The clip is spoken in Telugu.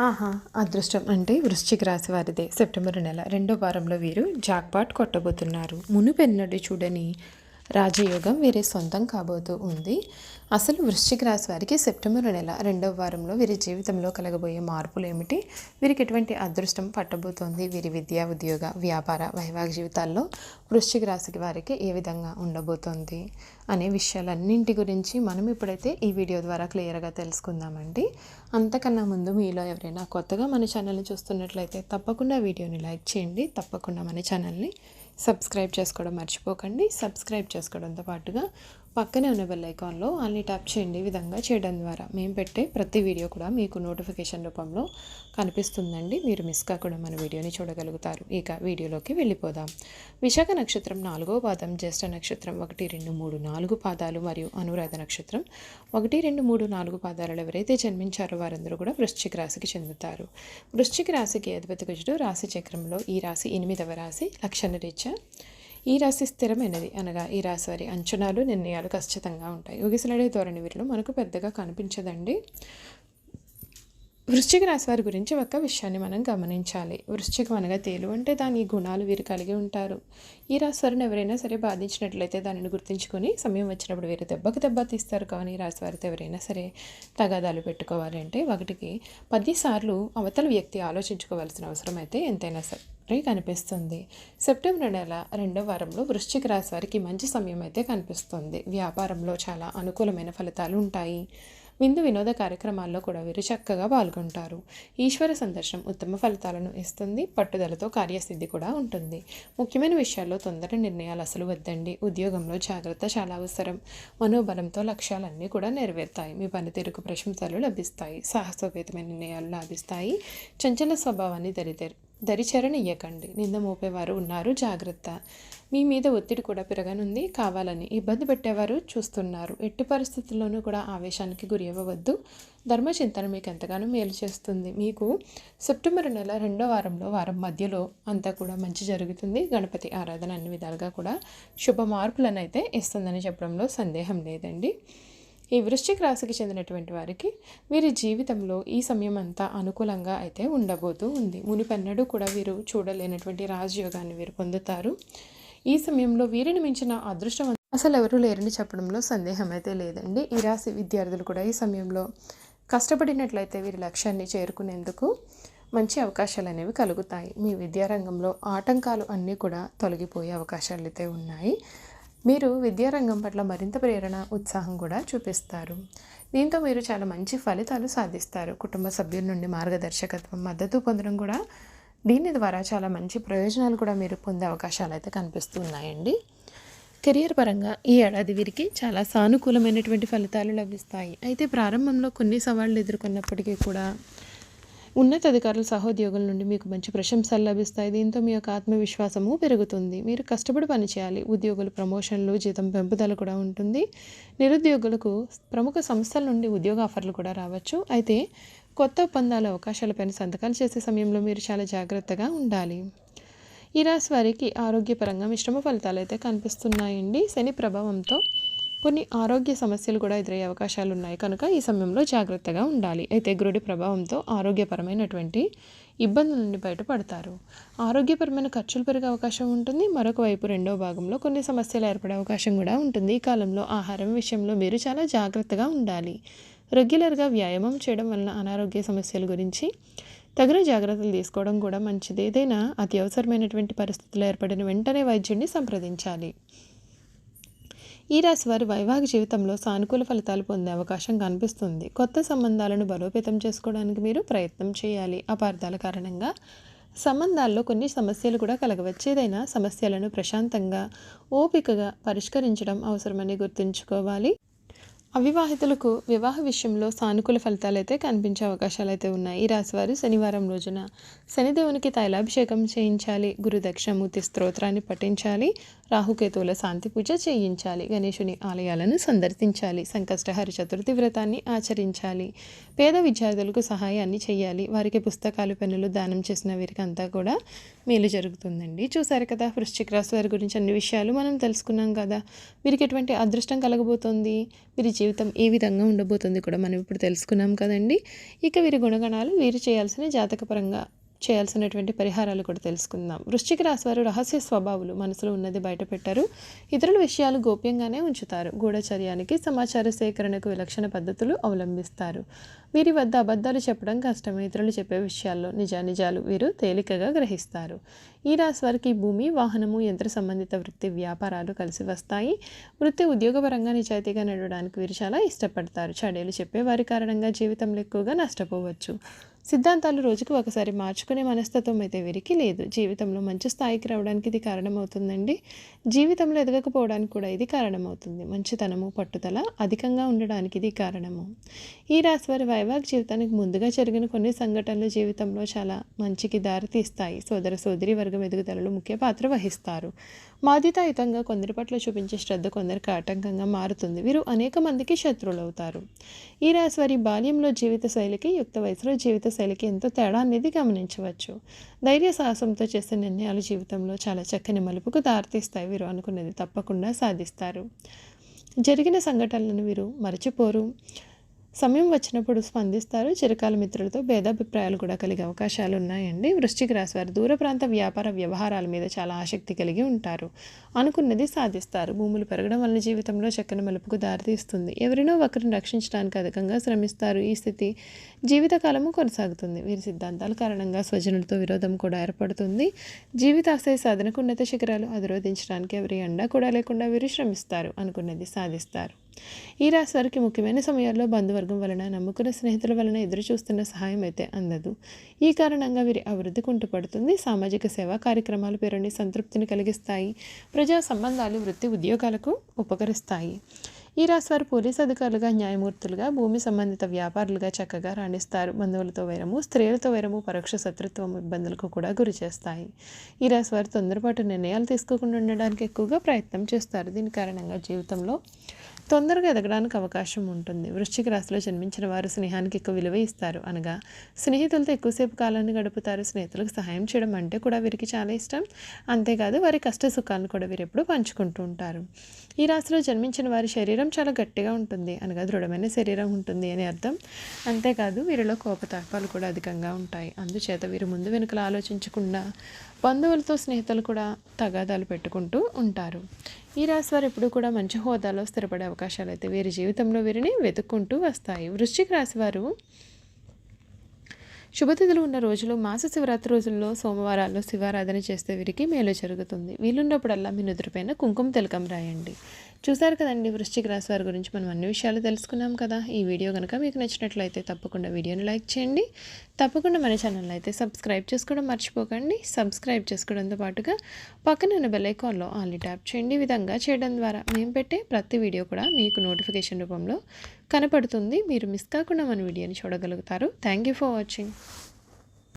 ఆహా అదృష్టం అంటే వృశ్చిక రాశి వారిదే. సెప్టెంబర్ నెల రెండో వారంలో వీరు జాక్పాట్ కొట్టబోతున్నారు. మునుపెన్నడు చూడని రాజయోగం వీరి సొంతం కాబోతూ ఉంది. అసలు వృశ్చిక రాశి వారికి సెప్టెంబర్ నెల రెండవ వారంలో వీరి జీవితంలో కలగబోయే మార్పులు ఏమిటి? వీరికి ఎటువంటి అదృష్టం పట్టబోతోంది? వీరి విద్యా ఉద్యోగ వ్యాపార వైవాహిక జీవితాల్లో వృశ్చిక రాశికి వారికి ఏ విధంగా ఉండబోతోంది అనే విషయాలన్నింటి గురించి మనం ఇప్పుడైతే ఈ వీడియో ద్వారా క్లియర్గా తెలుసుకుందామండి. అంతకన్నా ముందు మీలో ఎవరైనా కొత్తగా మన ఛానల్ని చూస్తున్నట్లయితే తప్పకుండా వీడియోని లైక్ చేయండి. తప్పకుండా మన ఛానల్ని సబ్స్క్రైబ్ చేసుకోవడం మర్చిపోకండి. సబ్స్క్రైబ్ చేసుకోవడంతో పాటుగా పక్కనే ఉన్న బెల్ ఐకాన్లో అన్ని ట్యాప్ చేయండి విధంగా చేయడం ద్వారా. మేము పెట్టే ప్రతి వీడియో కూడా మీకు నోటిఫికేషన్ రూపంలో కనిపిస్తుందండి. మీరు మిస్ కాకుండా మన వీడియోని చూడగలుగుతారు. ఇక వీడియోలోకి వెళ్ళిపోదాం. విశాఖ నక్షత్రం నాలుగో పాదం జ్యేష్ఠ నక్షత్రం ఒకటి రెండు మూడు నాలుగు పాదాలు మరియు అనురాధ నక్షత్రం ఒకటి రెండు మూడు నాలుగు పాదాలలో ఎవరైతే జన్మించారో వారందరూ కూడా వృశ్చిక రాశికి చెందుతారు. వృశ్చిక రాశికి అధిపతి కుజుడు. రాశి చక్రంలో ఈ రాశి ఎనిమిదవ రాశి లక్షణ రీత్యా ఈ రాశి స్థిరమైనది అనగా ఈ రాశి వారి అంచనాలు నిర్ణయాలు ఖచ్చితంగా ఉంటాయి. ఊగిసలాడే ధోరణి వీరిలో మనకు పెద్దగా కనిపించదండి. వృశ్చిక రాశి వారి గురించి ఒక విషయాన్ని మనం గమనించాలి. వృశ్చికం అనగా తేలు అంటే దాని గుణాలు వీరు కలిగి ఉంటారు. ఈ రాశి వారిని ఎవరైనా సరే బాధించినట్లయితే దానిని గుర్తుంచుకొని సమయం వచ్చినప్పుడు వీరు దెబ్బకు దెబ్బ తీస్తారు. కానీ ఈ రాశి వారితో ఎవరైనా సరే తగాదాలు పెట్టుకోవాలి అంటే ఒకటికి పదిసార్లు అవతల వ్యక్తి ఆలోచించుకోవాల్సిన అవసరం అయితే ఎంతైనా సరే కనిపిస్తుంది. సెప్టెంబర్ నెల రెండో వారంలో వృశ్చిక రాశి వారికి మంచి సమయం అయితే కనిపిస్తుంది. వ్యాపారంలో చాలా అనుకూలమైన ఫలితాలు ఉంటాయి. విందు వినోద కార్యక్రమాల్లో కూడా వీరు చక్కగా పాల్గొంటారు. ఈశ్వర సందర్శనం ఉత్తమ ఫలితాలను ఇస్తుంది. పట్టుదలతో కార్యసిద్ధి కూడా ఉంటుంది. ముఖ్యమైన విషయాల్లో తొందర నిర్ణయాలు అసలు వద్దండి. ఉద్యోగంలో జాగ్రత్త చాలా అవసరం. మనోబలంతో లక్ష్యాలన్నీ కూడా నెరవేరుతాయి. మీ పనితీరుకు ప్రశంసలు లభిస్తాయి. సాహసోపేతమైన నిర్ణయాలు లాభిస్తాయి. చంచల స్వభావాన్ని దరిదే దరిచరణియ్యకండి నింద మోపేవారు ఉన్నారు. జాగ్రత్త. మీ మీద ఒత్తిడి కూడా పెరగనుంది. కావాలని ఇబ్బంది పెట్టేవారు చూస్తున్నారు. ఎట్టి పరిస్థితుల్లోనూ కూడా ఆవేశానికి గురి అవ్వవద్దు ధర్మచింతన మీకు ఎంతగానో మేలు చేస్తుంది. మీకు సెప్టెంబర్ నెల రెండో వారంలో వారం మధ్యలో అంతా కూడా మంచి జరుగుతుంది. గణపతి ఆరాధన అన్ని విధాలుగా కూడా శుభ మార్పులను అయితే ఇస్తుందని చెప్పడంలో సందేహం లేదండి. ఈ వృశ్చిక రాశికి చెందినటువంటి వారికి వీరి జీవితంలో ఈ సమయం అంతా అనుకూలంగా అయితే ఉండబోతూ ఉంది. మునిపెన్నడూ కూడా వీరు చూడలేనటువంటి రాజయోగాన్ని వీరు పొందుతారు. ఈ సమయంలో వీరిని మించిన అదృష్టం అసలు ఎవరు లేరని చెప్పడంలో సందేహం అయితే లేదండి. ఈ రాశి విద్యార్థులు కూడా ఈ సమయంలో కష్టపడినట్లయితే వీరి లక్ష్యాన్ని చేరుకునేందుకు మంచి అవకాశాలు అనేవి కలుగుతాయి. మీ విద్యారంగంలో ఆటంకాలు అన్నీ కూడా తొలగిపోయే అవకాశాలు అయితే ఉన్నాయి. మీరు విద్యారంగం పట్ల మరింత ప్రేరణ ఉత్సాహం కూడా చూపిస్తారు. దీంతో మీరు చాలా మంచి ఫలితాలు సాధిస్తారు. కుటుంబ సభ్యుల నుండి మార్గదర్శకత్వం మద్దతు పొందడం కూడా దీని ద్వారా చాలా మంచి ప్రయోజనాలు కూడా మీరు పొందే అవకాశాలు అయితే కనిపిస్తున్నాయండి కెరియర్ పరంగా ఈ ఏడాది వీరికి చాలా సానుకూలమైనటువంటి ఫలితాలు లభిస్తాయి. అయితే ప్రారంభంలో కొన్ని సవాళ్ళు ఎదుర్కొన్నప్పటికీ కూడా ఉన్నతాధికారుల సహోద్యోగుల నుండి మీకు మంచి ప్రశంసలు లభిస్తాయి. దీంతో మీ యొక్క ఆత్మవిశ్వాసము పెరుగుతుంది. మీరు కష్టపడి పనిచేయాలి. ఉద్యోగులు ప్రమోషన్లు జీతం పెంపుదల కూడా ఉంటుంది. నిరుద్యోగులకు ప్రముఖ సంస్థల నుండి ఉద్యోగ ఆఫర్లు కూడా రావచ్చు. అయితే కొత్త ఒప్పందాల అవకాశాలపైన సంతకాలు చేసే సమయంలో మీరు చాలా జాగ్రత్తగా ఉండాలి. ఈ రాశి వారికి ఆరోగ్యపరంగా మిశ్రమ ఫలితాలు అయితే కనిపిస్తున్నాయండి. శని ప్రభావంతో కొన్ని ఆరోగ్య సమస్యలు కూడా ఎదురయ్యే అవకాశాలు ఉన్నాయి కనుక ఈ సమయంలో జాగ్రత్తగా ఉండాలి. అయితే గురుడి ప్రభావంతో ఆరోగ్యపరమైనటువంటి ఇబ్బందుల నుండి బయటపడతారు. ఆరోగ్యపరమైన ఖర్చులు పెరిగే అవకాశం ఉంటుంది. మరొక వైపు రెండో భాగంలో కొన్ని సమస్యలు ఏర్పడే అవకాశం కూడా ఉంటుంది. ఈ కాలంలో ఆహారం విషయంలో మీరు చాలా జాగ్రత్తగా ఉండాలి. రెగ్యులర్గా వ్యాయామం చేయడం వలన అనారోగ్య సమస్యల గురించి తగిన జాగ్రత్తలు తీసుకోవడం కూడా మంచిది. ఏదైనా అత్యవసరమైనటువంటి పరిస్థితులు ఏర్పడిన వెంటనే వైద్యుడిని సంప్రదించాలి. ఈ రాశి వారి వైవాహిక జీవితంలో సానుకూల ఫలితాలు పొందే అవకాశం కనిపిస్తుంది. కొత్త సంబంధాలను బలోపేతం చేసుకోవడానికి మీరు ప్రయత్నం చేయాలి. అపార్థాల కారణంగా సంబంధాల్లో కొన్ని సమస్యలు కూడా కలగవచ్చు. ఏదైనా సమస్యలను ప్రశాంతంగా ఓపికగా పరిష్కరించడం అవసరమని గుర్తుంచుకోవాలి. అవివాహితులకు వివాహ విషయంలో సానుకూల ఫలితాలు అయితే కనిపించే అవకాశాలు అయితే ఉన్నాయి. ఈ రాశివారు శనివారం రోజున శనిదేవునికి తైలాభిషేకం చేయించాలి గురుదక్షిణమూర్తి స్తోత్రాన్ని పఠించాలి రాహుకేతువుల శాంతి పూజ చేయించాలి గణేశుని ఆలయాలను సందర్శించాలి సంకష్టహరి చతుర్థి వ్రతాన్ని ఆచరించాలి పేద విద్యార్థులకు సహాయాన్ని చేయాలి వారికి పుస్తకాలు పెన్నులు దానం చేసిన వీరికి అంతా కూడా మేలు జరుగుతుందండి. చూసారు కదా వృశ్చిక రాశి వారి గురించి అన్ని విషయాలు మనం తెలుసుకున్నాం కదా. వీరికి ఎటువంటి అదృష్టం కలగబోతోంది? వీరి జీవితం ఏ విధంగా ఉండబోతుంది కూడా మనం ఇప్పుడు తెలుసుకున్నాం కదండి. ఇక వీరి గుణగణాలు వీరు చేయాల్సిన జాతకపరంగా చేయాల్సినటువంటి పరిహారాలు కూడా తెలుసుకుందాం. వృశ్చిక రాశి వారు రహస్య స్వభావాలు మనసులో ఉన్నది బయటపెట్టారు. ఇతరుల విషయాలు గోప్యంగానే ఉంచుతారు. గూఢచర్యానికి సమాచార సేకరణకు విలక్షణ పద్ధతులు అవలంబిస్తారు. వీరి వద్ద అబద్ధాలు చెప్పడం కష్టం ఇతరులు చెప్పే విషయాల్లో నిజానిజాలు వీరు తేలికగా గ్రహిస్తారు. ఈ రాశి వారికి భూమి వాహనము యంత్ర సంబంధిత వృత్తి వ్యాపారాలు కలిసి వస్తాయి. వృత్తి ఉద్యోగపరంగా నిజాయితీగా నడవడానికి వీరు చాలా ఇష్టపడతారు. చడేలు చెప్పే వారి కారణంగా జీవితంలో ఎక్కువగా నష్టపోవచ్చు. సిద్ధాంతాలు రోజుకు ఒకసారి మార్చుకునే మనస్తత్వం అయితే వీరికి లేదు. జీవితంలో మంచి స్థాయికి రావడానికి ఇది కారణమవుతుందండి. జీవితంలో ఎదగకపోవడానికి కూడా ఇది కారణమవుతుంది. మంచితనము పట్టుదల అధికంగా ఉండడానికి ఇది కారణము. ఈ రాశి వారి వైవాహిక జీవితానికి ముందుగా జరిగిన కొన్ని సంఘటనలు జీవితంలో చాలా మంచికి దారితీస్తాయి. సోదర సోదరి వర్గం ఎదుగుదలలో ముఖ్య పాత్ర వహిస్తారు. మాదితాయుతంగా కొందరి పట్ల చూపించే శ్రద్ధ కొందరికి ఆటంకంగా మారుతుంది. వీరు అనేక మందికి శత్రువులు అవుతారు ఈ రాశి వారి బాల్యంలో జీవిత శైలికి యుక్త వయసులో జీవిత శైలికి ఎంతో తేడా అనేది గమనించవచ్చు. ధైర్య సాహసంతో చేసే నిర్ణయాలు జీవితంలో చాలా చక్కని మలుపుకు దారితీస్తాయి. వీరు అనుకున్నది తప్పకుండా సాధిస్తారు. జరిగిన సంఘటనలను వీరు మరచిపోరు. సమయం వచ్చినప్పుడు స్పందిస్తారు. చిరకాల మిత్రులతో భేదాభిప్రాయాలు కూడా కలిగే అవకాశాలు ఉన్నాయండి. వృశ్చిక రాశి వారు దూర ప్రాంత వ్యాపార వ్యవహారాల మీద చాలా ఆసక్తి కలిగి ఉంటారు. అనుకున్నది సాధిస్తారు. భూములు పెరగడం వల్ల జీవితంలో చక్కని మలుపుకు దారితీస్తుంది. ఎవరినో ఒకరిని రక్షించడానికి అధికంగా శ్రమిస్తారు. ఈ స్థితి జీవితకాలము కొనసాగుతుంది. వీరి సిద్ధాంతాల కారణంగా స్వజనులతో విరోధం కూడా ఏర్పడుతుంది. జీవితాశయ సాధనకు ఉన్నత శిఖరాలు అధిరోధించడానికి ఎవరి అండా కూడా లేకుండా వీరు శ్రమిస్తారు. అనుకున్నది సాధిస్తారు. ఈ రాశి వారికి ముఖ్యమైన సమయాల్లో బంధువర్గం వలన నమ్ముకున్న స్నేహితుల వలన ఎదురు చూస్తున్న సహాయం అయితే అందదు. ఈ కారణంగా వీరి అభివృద్ధి కుంటుపడుతుంది. సామాజిక సేవా కార్యక్రమాలు పేరుని సంతృప్తిని కలిగిస్తాయి. ప్రజా సంబంధాలు వృత్తి ఉద్యోగాలకు ఉపకరిస్తాయి. ఈ రాశి వారు పోలీస్ అధికారులుగా న్యాయమూర్తులుగా భూమి సంబంధిత వ్యాపారులుగా చక్కగా రాణిస్తారు. బంధువులతో వైరము స్త్రీలతో వైరము పరోక్ష శత్రుత్వం ఇబ్బందులకు కూడా గురి చేస్తాయి. ఈ రాశి వారు తొందరపాటు నిర్ణయాలు తీసుకోకుండా ఉండడానికి ఎక్కువగా ప్రయత్నం చేస్తారు. దీని కారణంగా జీవితంలో తొందరగా ఎదగడానికి అవకాశం ఉంటుంది. వృశ్చిక రాశిలో జన్మించిన వారు స్నేహానికి ఎక్కువ విలువ ఇస్తారు. అనగా స్నేహితులతో ఎక్కువసేపు కాలాన్ని గడుపుతారు. స్నేహితులకు సహాయం చేయడం అంటే కూడా వీరికి చాలా ఇష్టం. అంతేకాదు వారి కష్ట సుఖాలను కూడా వీరు ఎప్పుడు పంచుకుంటూ ఉంటారు. ఈ రాశిలో జన్మించిన వారి శరీరం చాలా గట్టిగా ఉంటుంది. అనగా దృఢమైన శరీరం ఉంటుంది అని అర్థం. అంతేకాదు వీరిలో కోపతాపాలు కూడా అధికంగా ఉంటాయి. అందుచేత వీరు ముందు వెనుకలు ఆలోచించకుండా బంధువులతో స్నేహితులు కూడా తగాదాలు పెట్టుకుంటూ ఉంటారు. ఈ రాశి వారు ఎప్పుడు కూడా మంచి హోదాలో స్థిరపడే అవకాశాలు అయితే వీరి జీవితంలో వీరిని వెతుక్కుంటూ వస్తాయి. వృశ్చిక రాశి వారు శుభతిథులు ఉన్న రోజులు మాస శివరాత్రి రోజుల్లో సోమవారాల్లో శివారాధన చేస్తే వీరికి మేలు జరుగుతుంది. వీలున్నప్పుడల్లా మీ నుదురుపైన కుంకుమ తిలకం రాయండి. చూసారు కదండి వృశ్చిక రాశి వారి గురించి మనం అన్ని విషయాలు తెలుసుకున్నాం కదా. ఈ వీడియో కనుక మీకు నచ్చినట్లయితే తప్పకుండా వీడియోని లైక్ చేయండి. తప్పకుండా మన ఛానల్ అయితే సబ్స్క్రైబ్ చేసుకోవడం మర్చిపోకండి. సబ్స్క్రైబ్ చేసుకోవడంతో పాటుగా పక్కన ఉన్న బెల్లైకాన్లో ఆన్లీ ట్యాప్ చేయండి. విధంగా చేయడం ద్వారా మేము పెట్టే ప్రతి వీడియో కూడా మీకు నోటిఫికేషన్ రూపంలో కనపడుతుంది. మీరు మిస్ కాకుండా మన వీడియోని చూడగలుగుతారు. Thank you for watching.